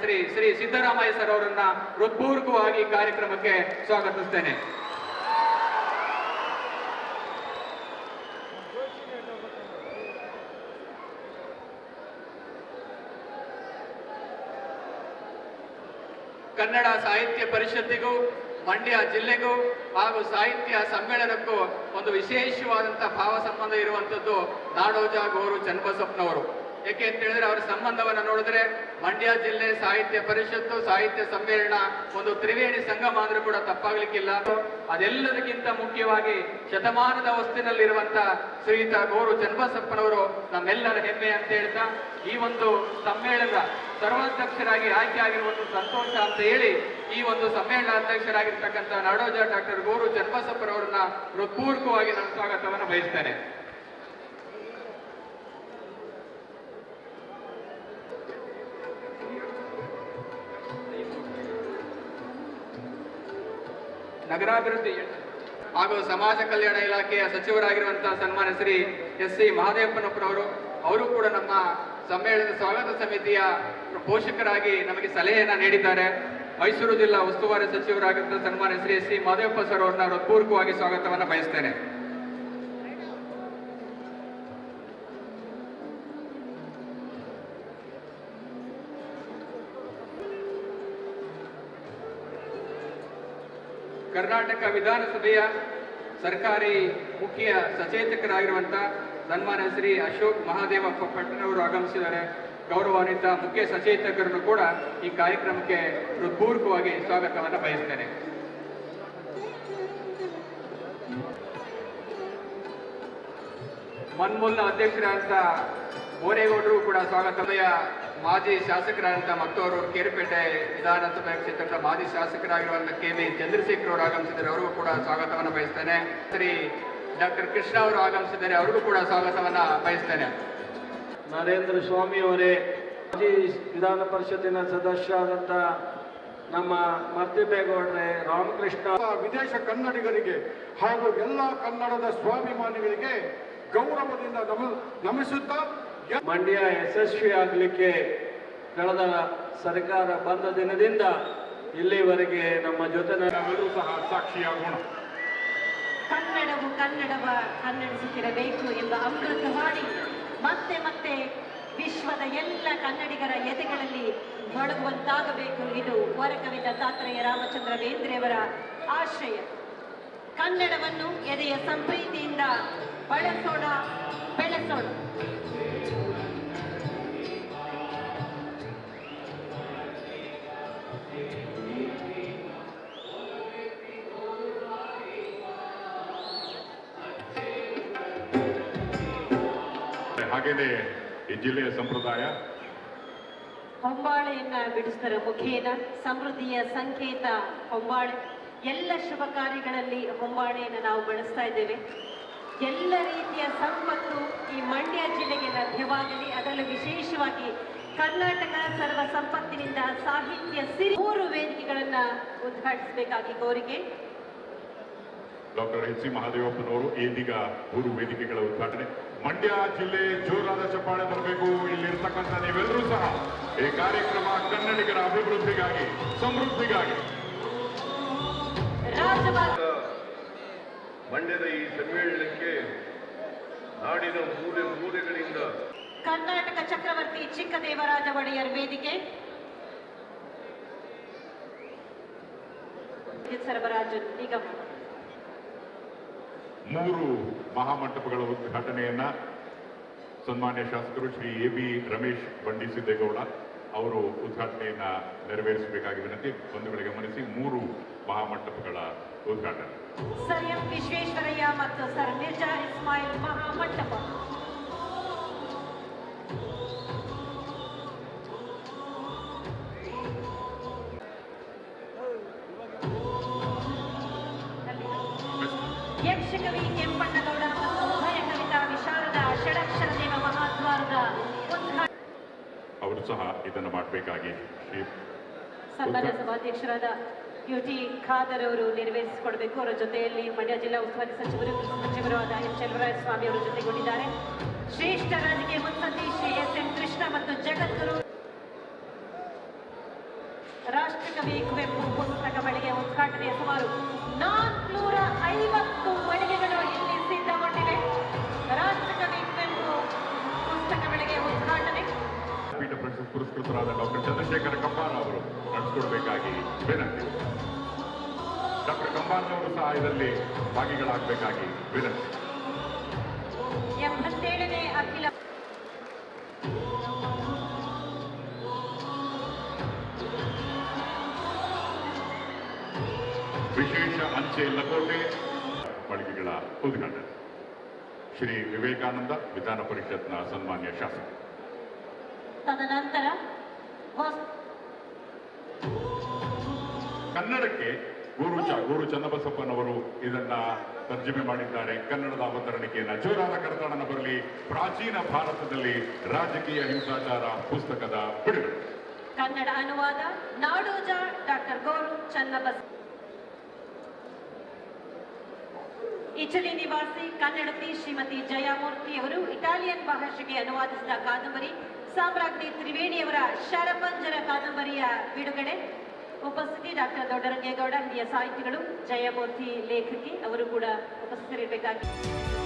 Shri Shri Siddaramaiah sir ಅವರನ್ನ ಹೃತ್ಪೂರ್ವಕವಾಗಿ ಕಾರ್ಯಕ್ರಮಕ್ಕೆ ಸ್ವಾಗತಿಸ್ತೇನೆ. ಕನ್ನಡ ಸಾಹಿತ್ಯ ಪರಿಷತ್ತಿಗೂ, ಮಂಡ್ಯ ಜಿಲ್ಲೆಗೂ ಹಾಗೂ ಸಾಹಿತ್ಯ ಸಮ್ಮೇಳನಕ್ಕೂ ಒಂದು ವಿಶೇಷವಾದಂತಹ ಭಾವ ಸಂಬಂಧ ಇರುವಂತದ್ದು ನಾಡೋಜ ಗೌರು ಚನ್ನಬಸಪ್ಪನವರು. ಯಾಕೆ ಅಂತ ಹೇಳಿದ್ರೆ ಅವರ ಸಂಬಂಧವನ್ನ ನೋಡಿದ್ರೆ ಮಂಡ್ಯ ಜಿಲ್ಲೆ ಸಾಹಿತ್ಯ ಪರಿಷತ್ತು, ಸಾಹಿತ್ಯ ಸಮ್ಮೇಳನ ಒಂದು ತ್ರಿವೇಣಿ ಸಂಗಮ ಅಂದ್ರೂ ಕೂಡ ತಪ್ಪಾಗ್ಲಿಕ್ಕಿಲ್ಲ. ಅದೆಲ್ಲದಕ್ಕಿಂತ ಮುಖ್ಯವಾಗಿ ಶತಮಾನದ ವಸ್ತಿನಲ್ಲಿರುವಂತ ಶ್ರೀಯುತ ಗೋರು ಚನ್ನಬಸಪ್ಪನವರು ನಮ್ಮೆಲ್ಲರ ಹೆಮ್ಮೆ ಅಂತ ಹೇಳ್ತಾ, ಈ ಒಂದು ಸಮ್ಮೇಳನದ ಸರ್ವಾಧ್ಯಕ್ಷರಾಗಿ ಆಯ್ಕೆ ಆಗಿರುವುದು ಸಂತೋಷ ಅಂತ ಹೇಳಿ ಈ ಒಂದು ಸಮ್ಮೇಳನ ಅಧ್ಯಕ್ಷರಾಗಿರ್ತಕ್ಕಂಥ ನಾಡೋಜ ಡಾಕ್ಟರ್ ಗೋರು ಚನ್ನಬಸಪ್ಪರವರನ್ನ ಹೃತ್ಪೂರ್ವಕವಾಗಿ ನಾನು ಸ್ವಾಗತವನ್ನು ಬಯಸ್ತೇನೆ. ನಗರಾಭಿವೃದ್ಧಿ ಹಾಗೂ ಸಮಾಜ ಕಲ್ಯಾಣ ಇಲಾಖೆಯ ಸಚಿವರಾಗಿರುವಂತಹ ಸನ್ಮಾನ್ಯ ಶ್ರೀ ಎಸ್ ಸಿ ಮಹದೇವಪ್ಪನಪ್ಪನವರು, ಅವರು ಕೂಡ ನಮ್ಮ ಸಮ್ಮೇಳನದ ಸ್ವಾಗತ ಸಮಿತಿಯ ಪೋಷಕರಾಗಿ ನಮಗೆ ಸಲಹೆಯನ್ನ ನೀಡಿದ್ದಾರೆ. ಮೈಸೂರು ಜಿಲ್ಲಾ ಉಸ್ತುವಾರಿ ಸಚಿವರಾಗಿದ್ದ ಸನ್ಮಾನ್ಯ Shri S C Mahadevappa sir ಅವರನ್ನ ಹೃತ್ಪೂರ್ವಕವಾಗಿ ಸ್ವಾಗತವನ್ನು ಬಯಸ್ತೇನೆ. ಕರ್ನಾಟಕ ವಿಧಾನಸಭೆಯ ಸರ್ಕಾರಿ ಮುಖ್ಯ ಸಚೇತಕರಾಗಿರುವಂಥ ಸನ್ಮಾನ್ಯ ಶ್ರೀ ಅಶೋಕ್ ಮಹಾದೇವ ಪಟ್ಟಣವರು ಆಗಮಿಸಿದ್ದಾರೆ. ಗೌರವಾನ್ವಿತ ಮುಖ್ಯ ಸಚೇತಕರನ್ನು ಕೂಡ ಈ ಕಾರ್ಯಕ್ರಮಕ್ಕೆ ಹೃತ್ಪೂರ್ವಕವಾಗಿ ಸ್ವಾಗತವನ್ನು ಬಯಸ್ತೇನೆ. ಮನ್ಮೂಲ್ನ ಅಧ್ಯಕ್ಷರಾದಂಥ ಬೋರೇಗೌಡರು ಕೂಡ ಸ್ವಾಗತಮಯ ಮಾಜಿ ಶಾಸಕರಾದಂಥ ಮತ್ತವರು ಕೇರಿಪೇಟೆ ವಿಧಾನಸಭಾ ಕ್ಷೇತ್ರದ ಮಾಜಿ ಶಾಸಕರಾಗಿರುವಂಥ ಕೆ ವಿ ಚಂದ್ರಶೇಖರ್ ಅವರು ಆಗಮಿಸಿದ್ದಾರೆ. ಅವರಿಗೂ ಕೂಡ ಸ್ವಾಗತವನ್ನು ಬಯಸ್ತೇನೆ. ಶ್ರೀ ಡಾಕ್ಟರ್ ಕೃಷ್ಣ ಅವರು ಆಗಮಿಸಿದ್ದಾರೆ. ಅವರಿಗೂ ಕೂಡ ಸ್ವಾಗತವನ್ನು ಬಯಸ್ತೇನೆ. ನರೇಂದ್ರ ಸ್ವಾಮಿ ಅವರೇ ಮಾಜಿ ವಿಧಾನ ಪರಿಷತ್ತಿನ ಸದಸ್ಯರಾದಂಥ ನಮ್ಮ ಮರ್ತಿಬೇಗೌಡ್ರೆ ರಾಮಕೃಷ್ಣ ವಿದೇಶ ಕನ್ನಡಿಗರಿಗೆ ಹಾಗೂ ಎಲ್ಲ ಕನ್ನಡದ ಸ್ವಾಭಿಮಾನಿಗಳಿಗೆ ಗೌರವದಿಂದ ನಮ ನಮಿಸುತ್ತಾ ಮಂಡ್ಯ ಯಶಸ್ವಿ ಆಗಲಿಕ್ಕೆ ಕಳೆದ ಸರ್ಕಾರ ಬಂದ ದಿನದಿಂದ ಇಲ್ಲಿವರೆಗೆ ನಮ್ಮ ಜೊತೆ ನಾವೆಲ್ಲರೂ ಸಹ ಸಾಕ್ಷಿಯಾಗೋಣ. ಕನ್ನಡವು ಕನ್ನಡವ ಕನ್ನಡಿಸುತ್ತಿರಬೇಕು ಎಂಬ ಮಾಡಿ ಮತ್ತೆ ಮತ್ತೆ ವಿಶ್ವದ ಎಲ್ಲ ಕನ್ನಡಿಗರ ಎದೆಗಳಲ್ಲಿ ಮೊಳಗುವಂತಾಗಬೇಕು ಇದು ವರಕವಿದ ತಾತ್ರೆಯ ರಾಮಚಂದ್ರ ಬೇಂದ್ರೆಯವರ ಆಶಯ ಕನ್ನಡವನ್ನು ಎದೆಯ ಸಂಪ್ರೀತಿಯಿಂದ ಬಳಸೋಣ ಬೆಳೆಸೋಣ. ಹಾಗೇನೆ ಈ ಜಿಲ್ಲೆಯ ಸಂಪ್ರದಾಯ. ಹೊಂಬಾಳೆಯನ್ನ ಬಿಡಿಸಿದರ ಮುಖೇನ ಸಮೃದ್ಧಿಯ ಸಂಕೇತ ಹೊಂಬಾಳೆ. ಎಲ್ಲ ಶುಭ ಕಾರ್ಯಗಳಲ್ಲಿ ಹೊಂಬಾಳೆಯನ್ನು ನಾವು ಬಳಸ್ತಾ ಇದ್ದೇವೆ. ಎಲ್ಲ ರೀತಿಯ ಸಂಪತ್ತು ಈ ಮಂಡ್ಯ ಜಿಲ್ಲೆಗೆ ಲಭ್ಯವಾಗಲಿ ಅದರಲ್ಲೂ ವಿಶೇಷವಾಗಿ ಕರ್ನಾಟಕ ಸರ್ವ ಸಂಪತ್ತಿನಿಂದ ಸಾಹಿತ್ಯ ಸಿರಿ ಮೂರು ವೇದಿಕೆಗಳನ್ನ ಉದ್ಘಾಟಿಸಬೇಕಾಗಿ ಕೋರಿಕೆ. ಡಾಕ್ಟರ್ ಎಚ್ ಸಿ ಮಹಾದೇವಪ್ಪನವರು ಇದೀಗ ಮೂರು ವೇದಿಕೆಗಳ ಉದ್ಘಾಟನೆ. ಮಂಡ್ಯ ಜಿಲ್ಲೆ ಜೋರಾದ ಚಪ್ಪಾಳೆ ಬರಬೇಕು. ಇಲ್ಲಿರ್ತಕ್ಕಂಥ ನೀವೆಲ್ಲರೂ ಸಹ ಈ ಕಾರ್ಯಕ್ರಮ ಕನ್ನಡಿಗರ ಅಭಿವೃದ್ಧಿಗಾಗಿ ಸಮೃದ್ಧಿಗಾಗಿ. ಮಂಡ್ಯದ ಈ ಸಮ್ಮೇಳನಕ್ಕೆ ನಾಡಿನ ಮೂಲೆ ಮೂಲೆಗಳಿಂದ ಕರ್ನಾಟಕ ಚಕ್ರವರ್ತಿ ಚಿಕ್ಕದೇವರಾಜ ಒಡೆಯರ್ ವೇದಿಕೆ. ಸರಬರಾಜು ನಿಗಮ. ಮೂರು ಮಹಾಮಂಟಪಗಳ ಉದ್ಘಾಟನೆಯನ್ನ ಸನ್ಮಾನ್ಯ ಶಾಸಕರು ಶ್ರೀ ಎ ಬಿ ರಮೇಶ್ ಬಂಡಿಸಿದ್ದೇಗೌಡ ಅವರು ಉದ್ಘಾಟನೆಯನ್ನ ನೆರವೇರಿಸಬೇಕಾಗಿ ವಿನಂತಿ. ಬಂಧುಗಳಿಗೆ ಗಮನಿಸಿ ಮೂರು ಮಹಾಮಂಟಪಗಳ ಉದ್ಘಾಟನೆ. ಸರ್ ಎಂ ವಿಶ್ವೇಶ್ವರಯ್ಯ ಮತ್ತು ಸರ್ ಮಿರ್ಜಾ ಇಸ್ಮಾಯಿಲ್ ಮಹಾಮಂಟಪ. ಯಕ್ಷಕವಿ ಕೆಂಪಣ್ಣಗೌಡ ಅವರು ಸಹ ಇದನ್ನು ಮಾಡಬೇಕಾಗಿ ಸನ್ಮಾನ್ಯ ಸಭಾಧ್ಯಕ್ಷರಾದ ಯು ಟಿ ಖಾದರ್ ಅವರು ನೆರವೇರಿಸಿಕೊಡಬೇಕು. ಅವರ ಜೊತೆಯಲ್ಲಿ ಮಂಡ್ಯ ಜಿಲ್ಲಾ ಉಸ್ತುವಾರಿ ಸಚಿವರು ಸಚಿವರು ಆದ ಎಂ ಚಲುವರಾಯ ಸ್ವಾಮಿ ಅವರು ಜೊತೆಗೊಂಡಿದ್ದಾರೆ. ಶ್ರೇಷ್ಠ ರಾಜಕೀಯ ಮುತ್ಸದ್ದಿ ಶ್ರೀ ಎಸ್ ಎಂ ಕೃಷ್ಣ ಮತ್ತು ಜಗದ್ಗುರು ರಾಷ್ಟ್ರಕವಿ ಕುವೆಂಪು ಪುಸ್ತಕ ಮಳಿಗೆ ಉದ್ಘಾಟನೆಯ ಸುಮಾರು ನಾಲ್ಕುನೂರ ಐವತ್ತು ಮಳಿಗೆಗಳು ಇಲ್ಲಿ ಸಿದ್ಧಗೊಂಡಿವೆ ಪುರಸ್ಕೃತರಾದ ಡಾಕ್ಟರ್ ಚಂದ್ರಶೇಖರ ಕಂಬಾರ ಅವರು ನಡೆಸಿಕೊಡ್ಬೇಕಾಗಿ ವಿನಂತಿ. ಡಾಕ್ಟರ್ ಕಂಬಾರವರು ಸಹ ಇದರಲ್ಲಿ ಭಾಗಿಗಳಾಗಬೇಕಾಗಿ ವಿನಂತಿ. ಎಂಬತ್ತೇಳನೇ ಅಖಿಲ ವಿಶೇಷ ಅಂಚೆ ಲಕೋಟೆ ಮಳಿಗೆಗಳ ಉದ್ಘಾಟನೆ. ಶ್ರೀ ವಿವೇಕಾನಂದ ವಿಧಾನ ಪರಿಷತ್ನ ಸನ್ಮಾನ್ಯ ಶಾಸಕ. ತದನಂತರ ಕನ್ನಡಕ್ಕೆ ಗುರು ಗುರು ಚನ್ನಬಸಪ್ಪನವರು ಇದನ್ನ ತರ್ಜಮೆ ಮಾಡಿದ್ದಾರೆ. ಕನ್ನಡದ ಅವತರಣಿಕೆಯನ್ನ ಜೋರಾದ ಕರತಾಡನ ಬರಲಿ ಪ್ರಾಚೀನ ಭಾರತದಲ್ಲಿ ರಾಜಕೀಯ ಹಿಂಸಾಚಾರ ಪುಸ್ತಕದ ಬಿಡುಗಡೆ. ಕನ್ನಡ ಅನುವಾದ ನಾಡೋಜ ಡಾಕ್ಟರ್ ಗೋರು ಚನ್ನಬಸ ಇಟಲಿ ನಿವಾಸಿ ಕನ್ನಡತಿ ಶ್ರೀಮತಿ ಜಯಮೂರ್ತಿ ಅವರು ಇಟಾಲಿಯನ್ ಭಾಷೆಗೆ ಅನುವಾದಿಸಿದ ಕಾದಂಬರಿ ಸಾಮ್ರಾಜ್ಞಿ ತ್ರಿವೇಣಿಯವರ ಶರಪಂಜರ ಕಾದಂಬರಿಯ ಬಿಡುಗಡೆ. ಉಪಸ್ಥಿತಿ ಡಾಕ್ಟರ್ ದೊಡ್ಡರಂಗೇಗೌಡ, ಹಿರಿಯ ಸಾಹಿತಿಗಳು, ಜಯಮೂರ್ತಿ ಲೇಖಕಿ, ಅವರು ಕೂಡ ಉಪಸ್ಥಿತರಿರಬೇಕಾಗಿ.